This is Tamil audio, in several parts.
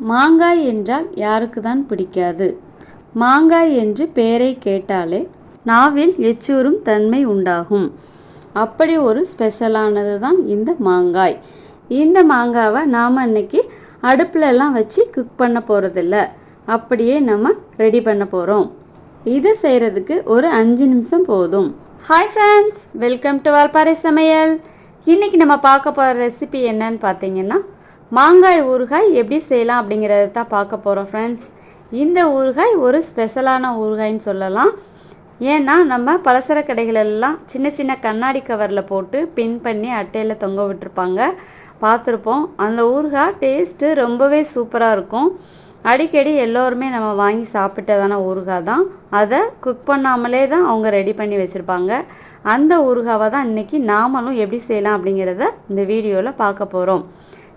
மாங்காய் என்றால் யாருக்கு தான் பிடிக்காது. மாங்காய் என்று பெயரை கேட்டாலே நாவில் எச்சூரும் தன்மை உண்டாகும். அப்படி ஒரு ஸ்பெஷலானது தான் இந்த மாங்காய். இந்த மாங்காவை நாம் அன்னைக்கு அடுப்புலலாம் வச்சு குக் பண்ண போகிறதில்ல அப்படியே நம்ம ரெடி பண்ண போகிறோம் இதை செய்கிறதுக்கு ஒரு அஞ்சு நிமிஷம் போதும். Hi friends welcome to Valparai சமையல். இன்றைக்கி நம்ம பார்க்க போகிற ரெசிபி என்னன்னு பார்த்தீங்கன்னா மாங்காய் ஊறுகாய் எப்படி செய்யலாம் அப்படிங்கிறத தான் பார்க்க போகிறோம் ஃப்ரெண்ட்ஸ் இந்த ஊறுகாய் ஒரு ஸ்பெஷலான ஊறுகாய்ன்னு சொல்லலாம். ஏன்னா நம்ம பலசர கடைகளெல்லாம் சின்ன சின்ன கண்ணாடி கவரில் போட்டு பின் பண்ணி அட்டையில் தொங்க விட்டுருப்பாங்க. பார்த்துருப்போம். அந்த ஊறுகாய் டேஸ்ட்டு ரொம்பவே சூப்பராக இருக்கும். அடிக்கடி எல்லோருமே நம்ம வாங்கி சாப்பிட்டதான ஊறுகாய் தான். அதை குக் பண்ணாமலே தான் அவங்க ரெடி பண்ணி வச்சுருப்பாங்க. அந்த ஊறுகாவை தான் இன்றைக்கி நாமளும் எப்படி செய்யலாம் அப்படிங்கிறத இந்த வீடியோவில் பார்க்க போகிறோம்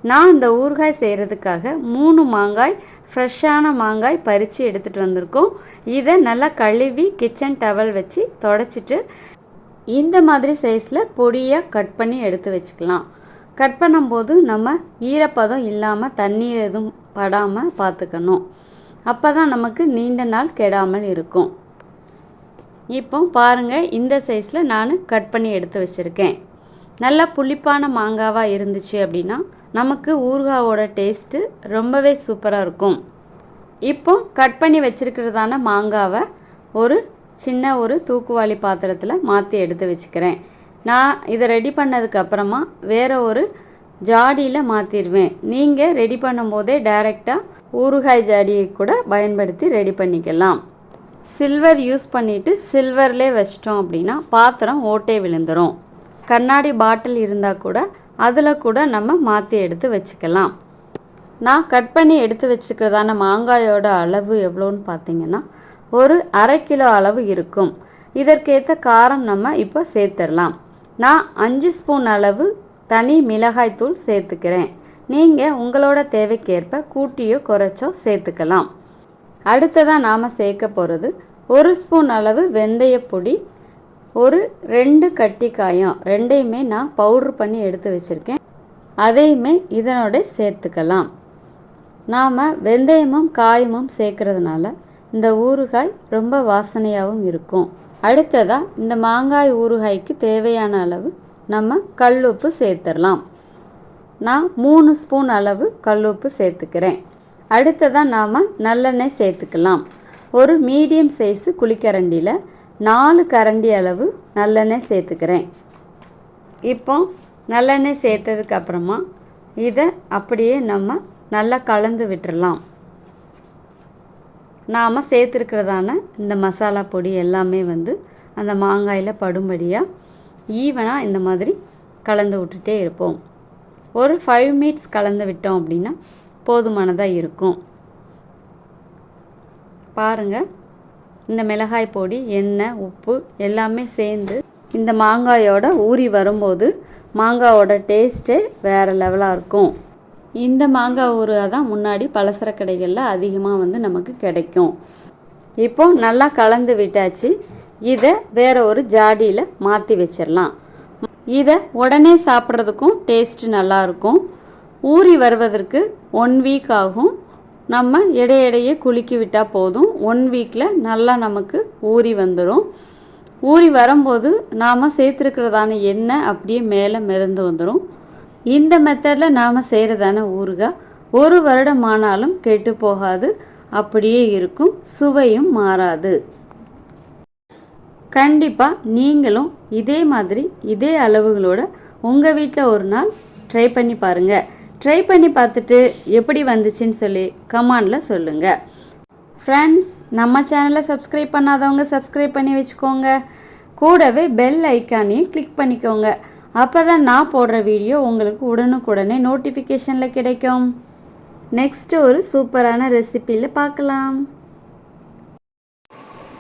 நான் இந்த ஊறுகாய் செய்கிறதுக்காக மூணு மாங்காய் ஃப்ரெஷ்ஷான மாங்காய் பறித்து எடுத்துகிட்டு வந்திருக்கோம். இதை நல்லா கழுவி கிச்சன் டவல் வச்சு தொடச்சிட்டு இந்த மாதிரி சைஸில் பொடியாக கட் பண்ணி எடுத்து வச்சுக்கலாம். கட் பண்ணும்போது நம்ம ஈரப்பதம் இல்லாமல் தண்ணீர் எதுவும் படாமல் பார்த்துக்கணும். அப்போ தான் நமக்கு நீண்ட நாள் கெடாமல் இருக்கும். இப்போ பாருங்கள் இந்த சைஸில் நான் கட் பண்ணி எடுத்து வச்சுருக்கேன். நல்லா புளிப்பான மாங்காவாக இருந்துச்சு அப்படின்னா நமக்கு ஊறுகாவோட டேஸ்ட்டு ரொம்பவே சூப்பராக இருக்கும். இப்போ கட் பண்ணி வச்சுருக்கிறதான மாங்காவை ஒரு சின்ன ஒரு தூக்குவாளி பாத்திரத்தில் மாற்றி எடுத்து வச்சுக்கிறேன். நான் இதை ரெடி பண்ணதுக்கப்புறமா வேறு ஒரு ஜாடியில் மாற்றிடுவேன் நீங்கள் ரெடி பண்ணும்போதே டைரெக்டாக ஊறுகாய் ஜாடியை கூட பயன்படுத்தி ரெடி பண்ணிக்கலாம். சில்வர் யூஸ் பண்ணிவிட்டு சில்வர்லே வச்சிட்டோம் அப்படின்னா பாத்திரம் ஓட்டே விழுந்துடும் கண்ணாடி பாட்டில் இருந்தால் கூட அதில் கூட நம்ம மாற்றி எடுத்து வச்சுக்கலாம். நான் கட் பண்ணி எடுத்து வச்சுக்கிறதான மாங்காயோட அளவு எவ்வளோன்னு பார்த்தீங்கன்னா ஒரு அரை கிலோ அளவு இருக்கும். இதற்கேற்ற காரம் நம்ம இப்போ சேர்த்துடலாம். நான் அஞ்சு ஸ்பூன் அளவு தனி மிளகாய்த்தூள் சேர்த்துக்கிறேன். நீங்கள் உங்களோட தேவைக்கேற்ப கூட்டியோ குறைச்சோ சேர்த்துக்கலாம். அடுத்ததாக நாம் சேர்க்க போகிறது ஒரு ஸ்பூன் அளவு வெந்தயப்பொடி ஒரு ரெண்டு கட்டிக்காயம் ரெண்டையுமே நான் பவுட்ரு பண்ணி எடுத்து வச்சுருக்கேன். அதையுமே இதனோட சேர்த்துக்கலாம். நாம் வெந்தயமும் காயமும் சேர்க்கறதுனால இந்த ஊறுகாய் ரொம்ப வாசனையாகவும் இருக்கும். அடுத்ததாக இந்த மாங்காய் ஊறுகாய்க்கு தேவையான அளவு நம்ம கல்லுப்பு சேர்த்துடலாம். நான் மூணு ஸ்பூன் அளவு கல்லுப்பு சேர்த்துக்கிறேன். அடுத்ததாக நாம் நல்லெண்ணெய் சேர்த்துக்கலாம். ஒரு மீடியம் சைஸு குளிக்கரண்டியில் நாலு கரண்டி அளவு நல்லெண்ணெய் சேர்த்துக்கிறேன். இப்போ நல்லெண்ணெய் சேர்த்ததுக்கு அப்புறமா இதை அப்படியே நம்ம நல்லா கலந்து விட்டுடலாம் நாம் சேர்த்துருக்கிறதான இந்த மசாலா பொடி எல்லாமே வந்து அந்த மாங்காயில் படும்படியாக ஈவனாக இந்த மாதிரி கலந்து விட்டுட்டே இருப்போம். ஒரு ஃபைவ் மினிட்ஸ் கலந்து விட்டோம் அப்படின்னா போதுமானதாக இருக்கும். பாருங்கள் இந்த மிளகாய் பொடி எண்ணெய் உப்பு எல்லாமே சேர்ந்து இந்த மாங்காயோட ஊறி வரும்போது மாங்காவோட டேஸ்ட்டே வேறு லெவலாக இருக்கும். இந்த மாங்காய் ஊறுகாய் தான் முன்னாடி பலசர கடைகளில் அதிகமாக வந்து நமக்கு கிடைக்கும். இப்போ நல்லா கலந்து விட்டாச்சு. இதை வேற ஒரு ஜாடியில் மாற்றி வச்சிடலாம். இதை உடனே சாப்பிட்றதுக்கும் டேஸ்ட்டு நல்லாயிருக்கும் ஊறி வருவதற்கு ஒன் வீக் ஆகும். நம்ம இடையிடையே குலுக்கி விட்டால் போதும். ஒன் வீக்கில் நல்லா நமக்கு ஊறி வந்துடும் ஊறி வரும்போது நாம் சேர்த்துருக்கிறதான எண்ணெய் அப்படியே மேலே மிதந்து வந்துடும் இந்த மெத்தடில் நாம் செய்கிறதான ஊறுகாய் ஒரு வருடம் ஆனாலும் கெட்டு போகாது. அப்படியே இருக்கும். சுவையும் மாறாது. கண்டிப்பாக நீங்களும் இதே மாதிரி இதே அளவுகளோட உங்கள் வீட்டில் ஒரு நாள் ட்ரை பண்ணி பாருங்கள் ட்ரை பண்ணி பார்த்துட்டு எப்படி வந்துச்சுன்னு சொல்லி கமாண்டில் சொல்லுங்கள் ஃப்ரெண்ட்ஸ் நம்ம சேனலை சப்ஸ்கிரைப் பண்ணாதவங்க சப்ஸ்கிரைப் பண்ணி வச்சுக்கோங்க. கூடவே பெல் ஐக்கானையும் கிளிக் பண்ணிக்கோங்க. அப்போ தான் நான் போடுற வீடியோ உங்களுக்கு உடனுக்குடனே நோட்டிஃபிகேஷனில் கிடைக்கும். நெக்ஸ்ட்டு ஒரு சூப்பரான ரெசிப்பியில் பார்க்கலாம்.